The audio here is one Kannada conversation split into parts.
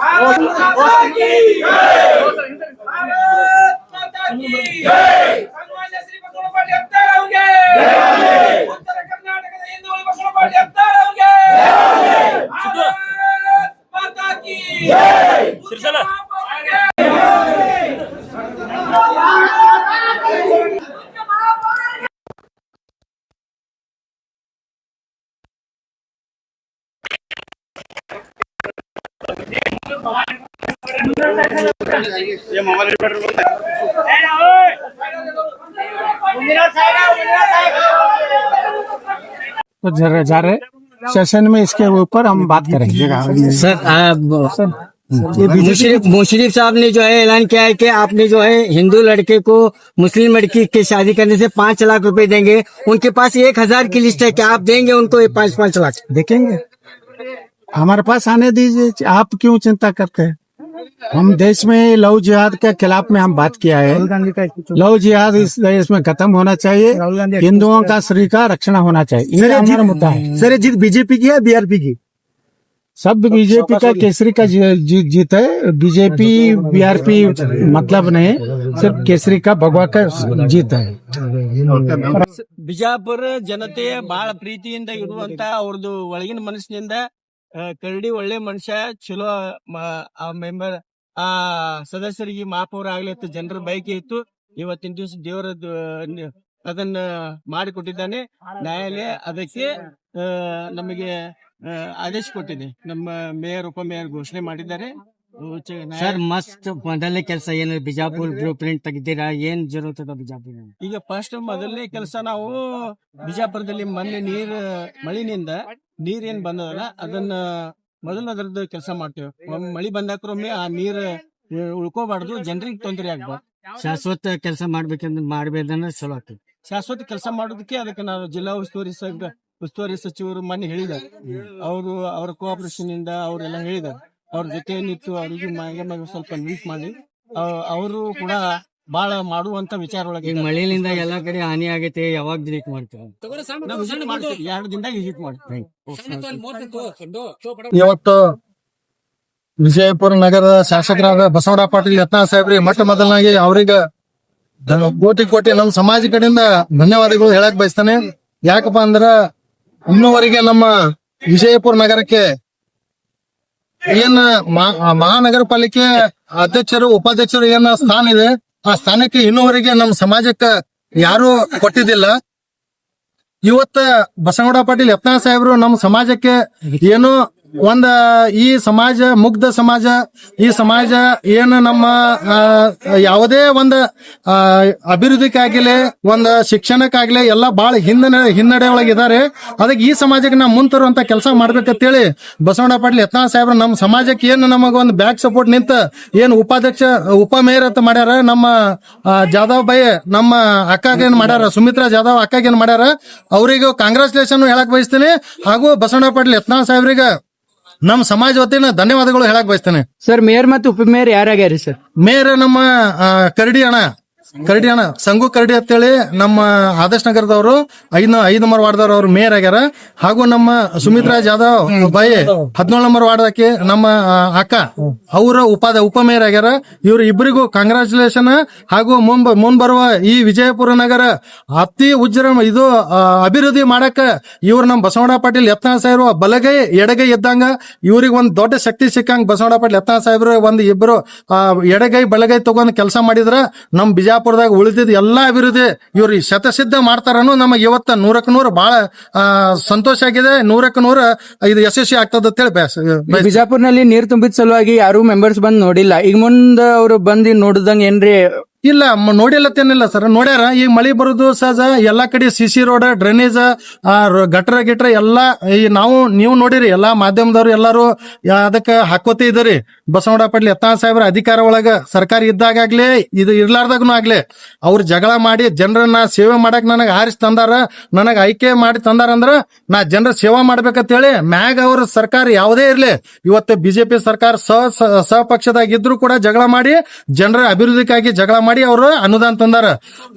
ಭಾರತ್ ಮಾತಾ ಕೀ! ಭಾರತ್ ಮಾತಾ ಕೀ! ಸನ್ಮಾನ್ಯ ये हमारे पेट्रोल पंप है तो जा रहे सेशन में इसके ऊपर हम बात करेंगे। सर आप सर मुशरीफ साहब ने जो है ऐलान किया है कि आपने जो है हिंदू लड़के को मुस्लिम लड़की के शादी करने से पाँच लाख रुपए देंगे। उनके पास एक हज़ार की लिस्ट है क्या आप देंगे उनको ये पाँच पाँच लाख? देखेंगे। हमारे पास आने दीजिए आप क्यों चिंता करते हैं? हम देश में लव जिहाद के खिलाफ में हम बात किया है। लव जिहाद इस देश में खत्म होना चाहिए। हिंदुओं का श्री का रक्षण होना चाहिए। ये हमारा मुद्दा है। सर जीत बीजेपी की है बीआरपी की? सब बीजेपी का केसरी का जी- जी- जीत है बीजेपी बीआरपी मतलब नहीं सिर्फ केसरी का भगवा का जीत है ಬಿಜಾಪುರ ಜನತೆ ಬಹಳ ಪ್ರೀತಿಯಿಂದ ಇರುವಂತ ಅವ್ರದ್ದು ಒಳಗಿನ ಮನಸ್ಸಿನಿಂದ ಆ, ಕರಡಿ ಒಳ್ಳೆ ಮನುಷ್ಯ ಚಲೋ ಮ- ಆ ಮೆಂಬರ್ ಆ ಸದಸ್ಯರಿಗೆ ಮಹಾಪೌರ ಆಗ್ಲಿ ಅಂತ ಜನರ ಬಯಕೆ ಇತ್ತು ಇವತ್ತಿನ ದಿವಸ ದೇವರ ಅದನ್ನ ಮಾಡಿಕೊಟ್ಟಿದ್ದಾನೆ ನ್ಯಾಯಾಲಯ ಅದಕ್ಕೆ ಆ, ನಮಗೆ ಆ, ಆದೇಶ ಕೊಟ್ಟಿದೆ ನಮ್ಮ ಮೇಯರ್ ಉಪಮೇಯರ್ ಘೋಷಣೆ ಮಾಡಿದ್ದಾರೆ. ಸರ್ ಮಸ್ತ್ ಮೊದಲನೇ ಕೆಲಸ ಏನು? ಬಿಜಾಪುರ್ ಬ್ಲೂ ಪ್ರಿಂಟ್ ತೆಗೆದಿರಾ ಏನ್ ಜರುತ್ತದೆ ಬಿಜಾಪುರ? ಈಗ ಫಸ್ಟ್ ಮೊದಲನೇ ಕೆಲಸ ನಾವು ಬಿಜಾಪುರದಲ್ಲಿ ಮೊನ್ನೆ ನೀರ್ ಮಳಿನಿಂದ ನೀರ್ ಏನ್ ಬಂದದಲ್ಲ ಅದನ್ನ ಮೊದಲ ಅದ್ರದ್ದು ಕೆಲಸ ಮಾಡ್ತೇವೆ. ಮಳಿ ಬಂದಾಕ್ರೊಮ್ಮೆ ಆ ನೀರ್ ಉಳ್ಕೋಬಾರ್ದು ಜನರಿಗೆ ತೊಂದರೆ ಆಗ್ಬಾರ್ದು. ಶಾಶ್ವತ ಕೆಲಸ ಮಾಡ್ಬೇಕಂದ್ರೆ ಮಾಡ್ಬೇಕಂದ್ರೆ ಚಲೋ ಆಗ್ತದೆ. ಶಾಶ್ವತ ಕೆಲಸ ಮಾಡೋದಕ್ಕೆ ಅದಕ್ಕೆ ನಾವು ಜಿಲ್ಲಾ ಉಸ್ತುವಾರಿ ಸಂಘ ಉಸ್ತುವಾರಿ ಸಚಿವರು ಮೊನ್ನೆ ಹೇಳಿದ್ದಾರೆ. ಅವರು ಅವರ ಕೋಆಪರೇಷನ್ ಇಂದ ಅವರೆಲ್ಲ ಹೇಳಿದ್ದಾರೆ. ಅವ್ರ ಜೊತೆ ನಿಂತು ಅವರಿಗೆ ಸ್ವಲ್ಪ ಮೀಟ್ ಮಾಡಿ. ಅವರು ಕೂಡ ಬಹಳ ಮಾಡುವಂತ ವಿಚಾರ ಒಳಗೆ ಮಳೆಯಿಂದ ಎಲ್ಲಾ ಕಡೆ ಹಾನಿ ಆಗೈತೆ ಯಾವಾಗ ಡಿಲೀಟ್ ಮಾಡ್ತೀವಿ ಎರಡು ದಿನದಾಗ ವಿಸಿಟ್ ಮಾಡ್ತೀವಿ. ಇವತ್ತು ವಿಜಯಪುರ ನಗರದ ಶಾಸಕರಾದ ಬಸವರಾಜ ಪಾಟೀಲ್ ಯತ್ನಾ ಸಾಹೇಬ್ರಿಗೆ ಮೊಟ್ಟ ಮೊದಲನಾಗಿ ಅವ್ರಿಗೆ ಕೋಟಿ ಕೋಟಿ ನಮ್ಮ ಸಮಾಜ ಕಡೆಯಿಂದ ಧನ್ಯವಾದಗಳು ಹೇಳಕ್ ಬಯಸ್ತಾನೆ. ಯಾಕಪ್ಪ ಅಂದ್ರ ಇನ್ನೂವರೆಗೆ ನಮ್ಮ ವಿಜಯಪುರ ನಗರಕ್ಕೆ ಏನ್ ಮಹಾ- ಮಹಾನಗರ ಪಾಲಿಕೆ ಅಧ್ಯಕ್ಷರು, ಉಪಾಧ್ಯಕ್ಷರು ಏನ ಸ್ಥಾನ ಇದೆ, ಆ ಸ್ಥಾನಕ್ಕೆ ಇನ್ನುವರೆಗೆ ನಮ್ಮ ಸಮಾಜಕ್ಕೆ ಯಾರು ಕೊಟ್ಟಿದ್ದಿಲ್ಲ. ಇವತ್ತ ಬಸವಗೌಡ ಪಾಟೀಲ್ ಯತ್ನಾ ಸಾಹೇಬ್ರು ನಮ್ಮ ಸಮಾಜಕ್ಕೆ ಏನು ಒಂದ ಈ ಸಮಾಜ ಮುಗ್ಧ ಸಮಾಜ ಈ ಸಮಾಜ ಏನು ನಮ್ಮ ಯಾವುದೇ ಒಂದ ಆ, ಅಭಿವೃದ್ಧಿಗಾಗಿಲಿ ಒಂದ ಶಿಕ್ಷಣಕ್ಕಾಗ್ಲಿ ಎಲ್ಲ ಬಹಳ ಹಿನ್ನಡೆ ಹಿನ್ನಡೆ ಒಳಗಿದ್ದಾರೆ ಅದಕ್ಕೆ ಈ ಸಮಾಜಕ್ಕೆ ನಾವು ಮುಂತರುವಂತ ಕೆಲಸ ಮಾಡ್ಬೇಕಂತೇಳಿ ಬಸವಣ್ಣ ಪಾಟೀಲ್ ಯತ್ನಾಳ್ ಸಾಹೇಬ್ರ ನಮ್ಮ ಸಮಾಜಕ್ಕೆ ಏನು ನಮಗ ಒಂದು ಬ್ಯಾಕ್ ಸಪೋರ್ಟ್ ನಿಂತ ಏನು ಉಪಾಧ್ಯಕ್ಷ ಉಪಮೇಯರ್ ಅಂತ ಮಾಡ್ಯಾರ ನಮ್ಮ ಜಾಧವ್ ಬೈ ನಮ್ಮ ಅಕ್ಕಾಗೇನ್ ಮಾಡ್ಯಾರ ಸುಮಿತ್ರಾ ಜಾಧವ್ ಅಕ್ಕಾಗೇನ್ ಮಾಡ್ಯಾರ ಅವರಿಗೂ ಕಾಂಗ್ರೆಚುಲೇಷನ್ ಹೇಳಕ್ ಬಯಸ್ತೀನಿ. ಹಾಗೂ ಬಸವಣ್ಣ ಪಾಟೀಲ್ ಯತ್ನಾಳ್ ಸಾಹೇಬ್ರಿಗೆ ನಮ್ಮ ಸಮಾಜ ವತಿನ ಧನ್ಯವಾದಗಳು ಹೇಳಕ್ ಬಯಸ್ತೇನೆ. ಸರ್ ಮೇಯರ್ ಮತ್ತು ಉಪಮೇಯರ್ ಯಾರಾಗ್ಯಾರಿ ಸರ್? ಮೇಯರ್ ನಮ್ಮ ಆ, ಕರಡಿ ಅಣ್ಣ. ಕರಡಿ ಅಣ್ಣ, ಸಂಗು ಕರಡಿ ಅಂತೇಳಿ ನಮ್ಮ ಆದರ್ಶ ನಗರದವರು ಐದ್ ಐದು ನಂಬರ್ ವಾರ್ಡ್ದವ್ರು ಅವ್ರು ಮೇಯರ್ ಆಗ್ಯಾರ. ಹಾಗೂ ನಮ್ಮ ಸುಮಿತ್ರಾ ಜಾಧವ್ ಬಾಯಿ, ಹದಿನೇಳು ನಂಬರ್ ವಾರ್ಡಕ್ಕೆ ನಮ್ಮ ಅಕ್ಕ, ಅವರ ಉಪಾದ ಉಪ ಮೇಯರ್ ಆಗ್ಯಾರ. ಇವ್ರ ಇಬ್ಬರಿಗೂ ಕಾಂಗ್ರಾಚುಲೇಷನ್ ಹಾಗೂ ಮುಂಬ ಮುಂದ್ ಬರುವ ಈ ವಿಜಯಪುರ ನಗರ ಅತಿ ಉಜ್ಜರ ಇದು ಅಭಿವೃದ್ಧಿ ಮಾಡಕ ಇವ್ರು ನಮ್ಮ ಬಸವಣ್ಣ ಪಾಟೀಲ್ ಯತ್ನ ಸಾಹೇಬ್ರು ಬಲಗೈ, ಎಡಗೈ ಇದ್ದಂಗ ಇವ್ರಿಗೆ ಒಂದ್ ದೊಡ್ಡ ಶಕ್ತಿ ಸಿಕ್ಕಂಗ್ ಬಸವಣ್ಣ ಪಾಟೀಲ್ ಯತ್ನ ಸಾಹೇಬ್ರು ಒಂದ್ ಇಬ್ರು ಎಡಗೈ, ಬಲಗೈ ತಗೊಂಡ್ ಕೆಲಸ ಮಾಡಿದ್ರ ನಮ್ ಬಿಜಾಪುರದಾಗ ಉಳಿದಿದ್ದ ಎಲ್ಲಾ ಅಭಿವೃದ್ಧಿ ಇವ್ರು ಶತಸಿದ್ಧ ಮಾಡ್ತಾರನು ನಮಗೆ ಇವತ್ತ ನೂರಕ್ಕೆ ನೂರು ಬಹಳ ಸಂತೋಷ ಆಗಿದೆ ನೂರಕ್ಕೆ ನೂರ, ಇದು ಯಶಸ್ವಿ ಆಗ್ತದ ಅಂತೇಳಿ ಬಯಸ್ತೀನಿ. ಬಿಜಾಪುರ್ನಲ್ಲಿ ನೀರ್ ತುಂಬಿದ ಸಲುವಾಗಿ ಯಾರು ಮೆಂಬರ್ಸ್ ಬಂದ್ ನೋಡಿಲ್ಲ ಈಗ ಮುಂದ ಅವ್ರು ಬಂದಿ ನೋಡಿದಂಗ ಏನ್ರಿ ಇಲ್ಲ ನೋಡಿಲ್ಲತ್ತೇನಿಲ್ಲ ಸರ್. ನೋಡ್ಯಾರ, ಈಗ ಮಳೆ ಬರೋದು ಸಹಜ, ಎಲ್ಲಾ ಕಡೆ ಸಿ ಸಿ ರೋಡ್ ಡ್ರೈನೇಜ್ ಗಟ್ರ ಗಿಟ್ರ ಎಲ್ಲಾ, ಈ ನಾವು, ನೀವು ನೋಡಿರಿ, ಎಲ್ಲಾ ಮಾಧ್ಯಮದವ್ರು ಎಲ್ಲಾರು ಅದಕ್ಕೆ ಹಾಕೋತೇ ಇದ್ರಿ. ಬಸವಣ್ಣ ಪಾಟೀಲ್, ಯತ್ನಾಳ್ ಸಾಹೇಬ್ರ ಅಧಿಕಾರ ಒಳಗ ಸರ್ಕಾರ ಇದ್ದಾಗಲಿ ಇದು ಇರ್ಲಾರ್ದಾಗನು ಆಗ್ಲಿ, ಅವ್ರು ಜಗಳ ಮಾಡಿ ಜನರನ್ನ ಸೇವೆ ಮಾಡಕ್ ನನಗೆ ಆರಿಸಿ ತಂದಾರ, ನನಗೆ ಆಯ್ಕೆ ಮಾಡಿ ತಂದಾರ ಅಂದ್ರ ನಾ ಜನರ ಸೇವಾ ಮಾಡ್ಬೇಕಂತೇಳಿ, ಮ್ಯಾಗ ಅವ್ರ ಸರ್ಕಾರ ಯಾವುದೇ ಇರ್ಲಿ, ಇವತ್ತು ಬಿಜೆಪಿ ಸರ್ಕಾರ ಸ ಸಹ ಪಕ್ಷದಾಗಿದ್ರು ಕೂಡ ಜಗಳ ಮಾಡಿ, ಜನರ ಅಭಿವೃದ್ಧಿಗಾಗಿ ಜಗಳ ಮಾಡಿ ಅವರು ಅನುದಾನ ತಂದಾರ.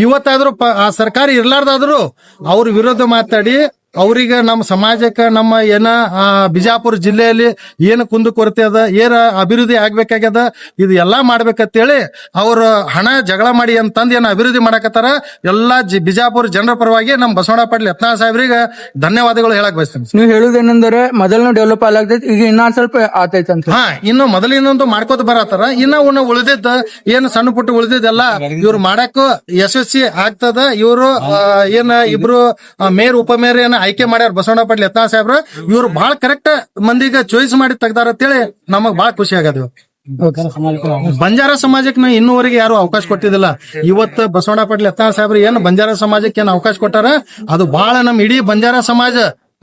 ಇವತ್ತಾದ್ರೂ ಆ ಸರ್ಕಾರ ಇರ್ಲಾರ್ದಾದ್ರು ಅವ್ರ ವಿರೋಧ ಮಾತಾಡಿ ಅವ್ರಿಗೆ ನಮ್ಮ ಸಮಾಜಕ್ಕೆ ನಮ್ಮ ಏನ ಬಿಜಾಪುರ ಜಿಲ್ಲೆಯಲ್ಲಿ ಏನು ಕುಂದು ಕೊರತೆ ಅದ ಏನ ಅಭಿವೃದ್ಧಿ ಆಗ್ಬೇಕಾಗ್ಯದ ಇದು ಎಲ್ಲಾ ಮಾಡ್ಬೇಕಂತೇಳಿ ಅವರು ಹಣ ಜಗಳ ಮಾಡಿ ಅಂತಂದು ಏನ ಅಭಿವೃದ್ಧಿ ಮಾಡಕತ್ತಾರ ಎಲ್ಲಾ ಜಿ- ಬಿಜಾಪುರ ಜನರ ಪರವಾಗಿ ನಮ್ಮ ಬಸವಣ್ಣ ಪಾಟೀಲ್ ಯತ್ನಾಳ್ ಸಾಹೇಬ್ರಿಗೆ ಧನ್ಯವಾದಗಳು ಹೇಳಕ್ ಬಯಸ್ತೀನಿ. ನೀವು ಹೇಳುದೇನೆಂದರೆ ಮೊದಲನು ಡೆವಲಪ್ ಆಗ್ತೈತಿ ಈಗ ಇನ್ನೊಂದ್ ಸ್ವಲ್ಪ ಆತೈತಿ ಅಂತ ಹಾ ಇನ್ನು ಮೊದಲಿನೊಂದು ಮಾಡ್ಕೋತ ಬರತ್ತಾರ ಇನ್ನ ಉನ್ನ ಉಳಿದಿದ್ದ ಏನು ಸಣ್ಣ ಪುಟ್ಟ ಉಳಿದಿದ್ದೆಲ್ಲ ಇವ್ರು ಮಾಡಕ್ಕೂ ಯಶಸ್ವಿ ಆಗ್ತದ ಇವರು ಏನ ಇಬ್ರು ಮೇರ್ ಉಪಮೇರ್ ಏನ ಆಯ್ಕೆ ಮಾಡ್ಯಾರ ಬಸವಣ್ಣ ಪಾಟೀಲ್ ಯತ್ನಾ ಸಾಹೇಬ್ರ. ಇವ್ರು ಬಹಳ ಕರೆಕ್ಟ್ ಮಂದಿಗೆ ಚಾಯ್ಸ್ ಮಾಡಿ ತೆಗ್ದಾರ ಅಂತೇಳಿ ನಮಗ್ ಬಹಳ ಖುಷಿ ಆಗದ ಬಂಜಾರ ಸಮಾಜಕ್ಕೆ ಇನ್ನೂವರೆಗೆ ಯಾರು ಅವಕಾಶ ಕೊಟ್ಟಿದ್ದಿಲ್ಲ. ಇವತ್ತು ಬಸವಣ್ಣ ಪಾಟೀಲ್, ಯತ್ನಾಳ ಸಾಹೇಬ್ರು ಏನು ಬಂಜಾರ ಸಮಾಜಕ್ಕೆ ಏನು ಅವಕಾಶ ಕೊಟ್ಟಾರ? ಅದು ಬಹಳ ನಮ್ ಇಡೀ ಬಂಜಾರ ಸಮಾಜ.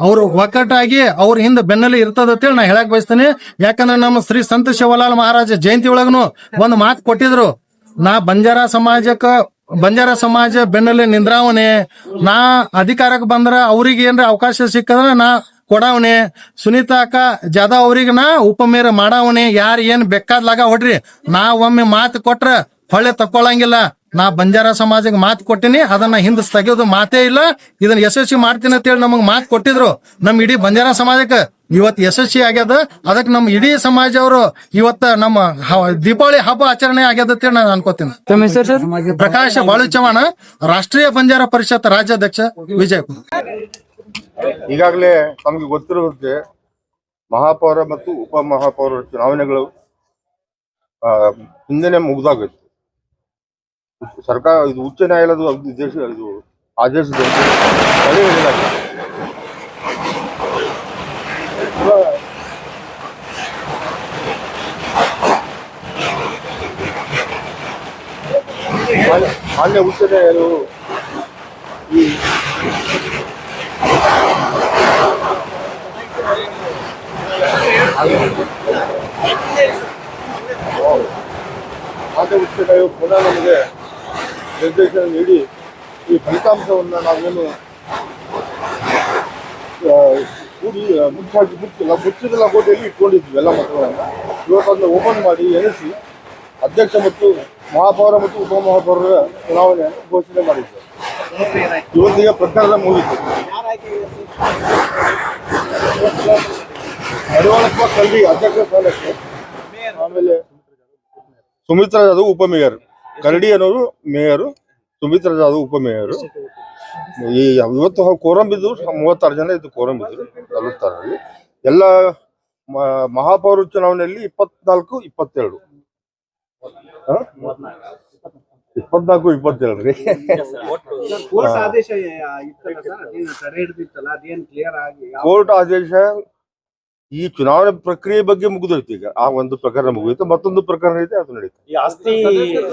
ಅವ್ರು ಒಕ್ಕಟ್ಟಾಗಿ ಅವ್ರ ಹಿಂದೆ ಬೆನ್ನಲ್ಲಿ ಇರ್ತದ ಅಂತೇಳಿ ನಾ ಹೇಳಕ್ ಬಯಸ್ತೇನೆ. ಯಾಕಂದ್ರೆ ನಮ್ಮ ಶ್ರೀ ಸಂತ ಶಿವಲಾಲ್ ಮಹಾರಾಜ ಜಯಂತಿ ಒಳಗನು ಒಂದು ಮಾತು ಕೊಟ್ಟಿದ್ರು. ನಾ ಬಂಜಾರ ಸಮಾಜಕ್ಕ ಬಂಜಾರ ಸಮಾಜ ಬೆನ್ನಲ್ಲಿ ನಿಂದ್ರಾವಣೆ, ನಾ ಅಧಿಕಾರಕ್ಕೆ ಬಂದ್ರ ಅವ್ರಿಗೆ ಏನ್ರ ಅವಕಾಶ ಸಿಕ್ಕದ್ರ ನಾ ಕೊಡಾವಣೆ. ಸುನೀತಾ ಅಕ್ಕ, ಜಾಧವ್ ಅವ್ರಿಗೆ ನಾ ಉಪಮೇರ ಮಾಡಾವಣೆ. ಯಾರು ಏನ್ ಬೇಕಾದ್ಲಾಗ ಹೊಡ್ರಿ. ನಾ ಒಮ್ಮೆ ಮಾತು ಕೊಟ್ರ ಹೊಳೆ ತಕ್ಕೊಳಂಗಿಲ್ಲ. ನಾ ಬಂಜಾರ ಸಮಾಜಕ್ಕೆ ಮಾತು ಕೊಟ್ಟಿನಿ. ಅದನ್ನ ಹಿಂದ್ ತೆಗೆಯೋದು ಮಾತೇ ಇಲ್ಲ. ಇದನ್ನ ಯಶಸ್ವಿ ಮಾಡ್ತೀನಿ ಅಂತ ಹೇಳಿ ನಮಗ್ ಮಾತು ಕೊಟ್ಟಿದ್ರು. ನಮ್ ಇಡೀ ಬಂಜಾರ ಸಮಾಜಕ್ಕೆ. ಇವತ್ ಯಶಸ್ವಿ ಆಗ್ಯದ. ಅದಕ್ಕೆ ನಮ್ಮ ಇಡೀ ಸಮಾಜ ಅವರು ಇವತ್ತ ನಮ್ಮ ಹ- ದೀಪಾವಳಿ ಹಬ್ಬ ಆಚರಣೆ ಆಗ್ಯದ ಅಂತೇಳಿ ನಾನು ಅನ್ಕೋತೀನಿ. ತಮ್ಮ ಹೆಸರು ಸರ್? ಪ್ರಕಾಶ್ ಬಾಳು ಚವಾಣ ರಾಷ್ಟ್ರೀಯ ಬಂಜಾರ ಪರಿಷತ್ ರಾಜ್ಯಾಧ್ಯಕ್ಷ ವಿಜಯಪುರ ಈಗಾಗಲೇ ತಮಗೆ ಗೊತ್ತಿರುವಂತೆ ಮಹಾಪೌರ ಮತ್ತು ಉಪ ಮಹಾಪೌರ ಚುನಾವಣೆಗಳು ಆ, ಹಿಂದೆನೆ ಮುಗ್ದಾಗಿತ್ತು ಸರ್ಕಾರ ಇದು ಉಚ್ಚ ನ್ಯಾಯಾಲಯದ ಆದೇಶದಲ್ಲಿ ಇದು ಆದೇಶದಂತೆ ತಡೆ ಹಿಡಿಯಲಾಗಿದೆ ಉಚ್ಚ ನ್ಯಾಯಾಲಯವು ಈ ಉಚ್ಚ ನ್ಯಾಯಾಲಯವು ಪುನಃ ನಮಗೆ ನಿರ್ದೇಶನ ನೀಡಿ ಈ ಫಲಿತಾಂಶವನ್ನು ನಾವೇನು ಕೂಡಿ ಮುಚ್ಚಾಗಿ ಮುಚ್ಚಿಲ್ಲ ಮುಚ್ಚಿದ ಲಗೋಟೆಯಲ್ಲಿ ಇಟ್ಕೊಂಡಿದ್ವಿ ಎಲ್ಲ ಮಕ್ಕಳನ್ನು ಇವತ್ತನ್ನು ಓಪನ್ ಮಾಡಿ ಎನಿಸಿ ಅಧ್ಯಕ್ಷ ಮತ್ತು ಮಹಾಪೌರ ಮತ್ತು ಉಪಮಹಾಪೌರರ ಚುನಾವಣೆಯನ್ನು ಘೋಷಣೆ ಮಾಡಿದ್ದರು ಇವತ್ತಿಗೆ ಪ್ರಕರಣ ಮುಗಿತು. ನಡವಳಪ್ಪ ಕಲ್ವಿ ಅಧ್ಯಕ್ಷ ಆಮೇಲೆ ಸುಮಿತ್ರಾ ಜಾಧವ್ ಉಪಮೇಯರ್ ಕರಡಿ ಅನ್ನೋರು ಮೇಯರು, ಸುಮಿತ್ರಾ ಜಾಧವ್ ಉಪಮೇಯರು ಈ ಇವತ್ತು ಕೋರಂ ಬಿದ್ದು ಮೂವತ್ತಾರು ಜನ ಇದ್ದು ಕೋರಂ ಬಿದ್ದರು ನಲವತ್ತಾರಲ್ಲಿ ಎಲ್ಲ ಮಹಾಪೌರ ಚುನಾವಣೆಯಲ್ಲಿ ಇಪ್ಪತ್ನಾಲ್ಕು, ಇಪ್ಪತ್ತೆರಡು? ಇಪ್ಪತ್ನಾಲ್ಕು ಇಪ್ಪತ್ತೇಳ್ರಿ ಕೋರ್ಟ್ ಆದೇಶ ಇತ್ತಲ್ಲ ಸರ್? ಅದೇನು ತಡೆ ಹಿಡಿದಿತ್ತಲ್ಲ? ಅದೇನು ಕ್ಲಿಯರ್ ಆಗಿ ಕೋರ್ಟ್ ಆದೇಶ ಈ ಚುನಾವಣೆ ಪ್ರಕ್ರಿಯೆ ಬಗ್ಗೆ ಮುಗಿದೋಯ್ತು ಈಗ. ಆ ಒಂದು ಪ್ರಕರಣ ಮುಗಿಯಿತು ಮತ್ತೊಂದು ಪ್ರಕರಣ ಇದೆ ಅದು ನಡೀತು ಈ ಆಸ್ತಿ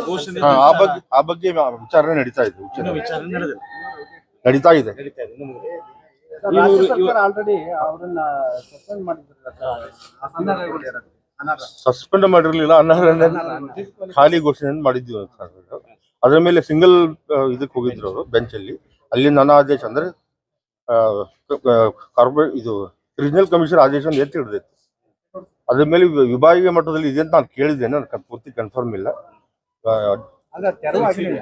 ಘೋಷಣೆ ಹಾ, ಆ ಬಗ್ಗೆ ಆ ಬಗ್ಗೆ ವಿಚಾರಣೆ ನಡೀತಾ ಇದೆ ನ್ಯಾಯಾಲಯ. ನಡೀತಾ ಇದೆ. ಆಲ್ರೆಡಿ ಅವರನ್ನ ಸಸ್ಪೆಂಡ್ ಮಾಡಿದ್ರು ಸಸ್ಪೆಂಡ್ ಮಾಡಿರ್ಲಿಲ್ಲ ಅನರ್ಹ ಖಾಲಿ ಘೋಷಣೆ ಮಾಡಿದ್ವಿ. ಅದ್ರ ಮೇಲೆ ಸಿಂಗಲ್ ಇದಕ್ಕೆ ಹೋಗಿದ್ರು ಅವರು ಬೆಂಚ್ ಅಲ್ಲಿ. ಅಲ್ಲಿ ನನ್ನ ಆದೇಶ ಅಂದ್ರೆ ಕಾರ್ಪೊರೇಟ್ ಇದು ರೀಜನಲ್ ಕಮಿಷನ್ ಆದೇಶ ಎತ್ತಿ ಹಿಡಿದಿತ್ತು. ಅದ್ರ ಮೇಲೆ ವಿಭಾಗೀಯ ಮಟ್ಟದಲ್ಲಿ ಇದೆ ಅಂತ ನಾನು ಕೇಳಿದ್ದೇನೆ ನನಗೆ ಪೂರ್ತಿ ಕನ್ಫರ್ಮ್ ಇಲ್ಲ. ತೆರವಾಗಿ ತೆರವಾಗಿದೆ.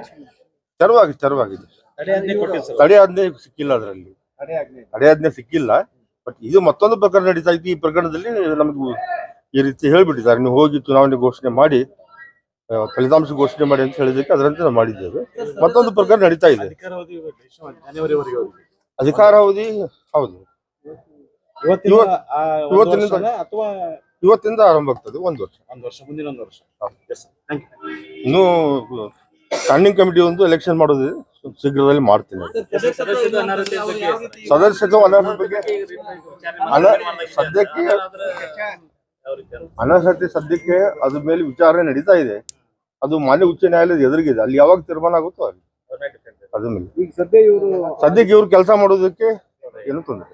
ತೆರವಾಗಿದೆ ತೆರವಾಗಿದೆ. ತಡೆ ಆಜ್ಞೆ ಸಿಕ್ಕಿಲ್ಲ ಅದರಲ್ಲಿ. ಆಜ್ಞೆ. ಸಿಕ್ಕಿಲ್ಲ ಬಟ್ ಇದು ಮತ್ತೊಂದು ಪ್ರಕರಣ ನಡೀತಾ ಇತ್ತು ಈ ಪ್ರಕರಣದಲ್ಲಿ ನಮಗೆ ಈ ರೀತಿ ಹೇಳಿಬಿಟ್ಟಿದ್ದಾರೆ. ನೀವು ಹೋಗಿ ಚುನಾವಣೆ ಘೋಷಣೆ ಮಾಡಿ ಫಲಿತಾಂಶ ಘೋಷಣೆ ಮಾಡಿ ಅಂತ ಹೇಳಿದಕ್ಕೆ ಅದರಂತೆ ನಾವು ಮಾಡಿದ್ದೇವೆ. ಮತ್ತೊಂದು ಪ್ರಕಾರ ನಡೀತಾ ಇದೆ. ಅಧಿಕಾರಾವಧಿ ಹೌದು. ಇವತ್ತಿನಿಂದ- ಇವತ್ತಿಂದ ಆರಂಭ ಆಗ್ತದೆ ಒಂದು ವರ್ಷ. ಒಂದು ವರ್ಷ ಮುಂದಿನ ಒಂದು ವರ್ಷ. ಇನ್ನು ಸ್ಟ್ಯಾಂಡಿಂಗ್ ಕಮಿಟಿ ಒಂದು ಎಲೆಕ್ಷನ್ ಮಾಡೋದು ಶೀಘ್ರದಲ್ಲಿ ಮಾಡ್ತೀನಿ. ಸದಸ್ಯತ್ವ ಅನರ್ಹ ಬಗ್ಗೆ ಸದ್ಯಕ್ಕೆ ಅನರ್ಹತೆ ಸದ್ಯಕ್ಕೆ ಅದ್ರ ಮೇಲೆ ವಿಚಾರಣೆ ನಡೀತಾ ಇದೆ. ಅದು ಮಾನ್ಯ ಉಚ್ಚ ನ್ಯಾಯಾಲಯದ ಎದುರಿಗಿದೆ. ಅಲ್ಲಿ ಯಾವಾಗ ತೀರ್ಮಾನ ಆಗುತ್ತೋ ಅಲ್ಲಿ. ಅದ್ರ ಮೇಲೆ. ಈಗ ಸದ್ಯ ಇವರು ಸದ್ಯಕ್ಕೆ ಇವ್ರು ಕೆಲಸ ಮಾಡೋದಕ್ಕೆ ಏನು ತೊಂದರೆ